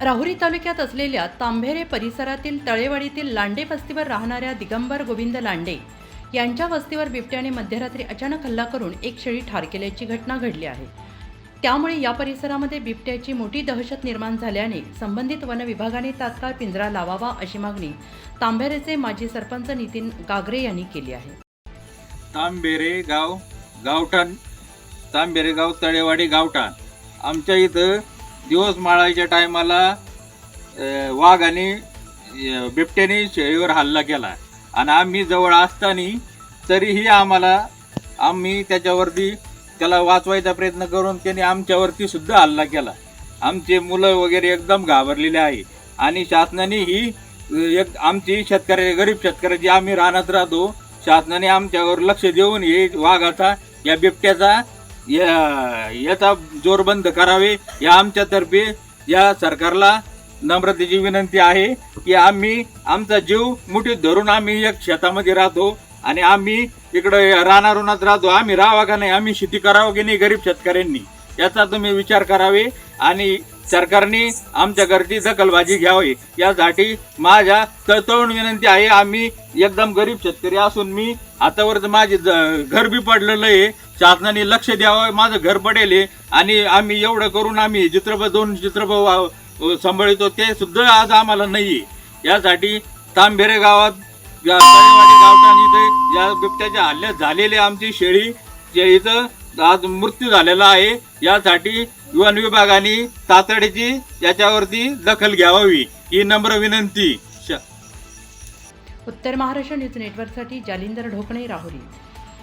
राहुरी तालुक्यात असलेल्या तांभेरे परिसरातील तळेवाडीतील लांडे वस्तीवर राहणाऱ्या दिगंबर गोविंद लांडे यांच्या वस्तीवर बिबट्याने मध्यरात्री अचानक हल्ला करून एक शेळी ठार केल्याची घटना घडली आहे. त्यामुळे या परिसरामध्ये बिबट्याची मोठी दहशत निर्माण झाल्याने संबंधित वन विभागाने तात्काळ पिंजरा लावावा अशी मागणी तांभेरेचे माजी सरपंच नितीन गागरे यांनी केली आहे. तांबेरे गाव गावठाण तांबेरे गाव तळेवाडी गावठाण. आमच्या इथं दिवस माळायच्या टायमाला वाघाने आणि बिबट्याने शेळीवर हल्ला केला. आणि आम्ही जवळ असताना तरीही आम्हाला आम्ही त्याच्यावरती त्याला वाचवायचा प्रयत्न करून त्याने आमच्यावरती सुद्धा हल्ला केला. आमचे मुलं वगैरे एकदम घाबरलेले आहे. आणि शासनाने ही एक आमची शेतकरी गरीब शेतकऱ्याची आम्ही रानात राहतो शासनाने आमच्यावर लक्ष देऊन हे वाघाचा या बिबट्याचा या- याचा जोरबंद करावे. या आमच्यातर्फे या सरकारला नम्रतेची विनंती आहे की आम्ही आमचा जीव मुठीत धरून आम्ही एक शेतामध्ये राहतो आणि आम्ही इकडे रानारुनात राहतो. आम्ही राहावा का नाही? आम्ही शेती करावं की नाही गरीब शेतकऱ्यांनी? याचा तुम्ही विचार करावे आणि सरकारने आमच्या घरची दखलबाजी घ्यावी. यासाठी माझ्या तळतळून विनंती आहे. आम्ही एकदम गरीब शेतकरी असून मी आतावर माझे ज- घर बी पडलेलं आहे. शासनाने लक्ष द्यावं माझं घर पडेल आहे. आणि आम्ही एवढं करून आम्ही चित्रपट दोन चित्रपट वा- सांभाळतो ते सुद्धा आज आम्हाला नाही यासाठी तांबेरे गावात गावठाण इथे या बिबट्याच्या हल्ल्यात झालेले आमची शेळी इथं आज मृत्यू झालेला आहे. यासाठी वन विभागाने तातडीची याच्यावरती दखल घ्यावी. ही नम्र विनंती. श- उत्तर महाराष्ट्र न्यूज नेटवर्कसाठी जालिंदर ढोकणे राहुरी.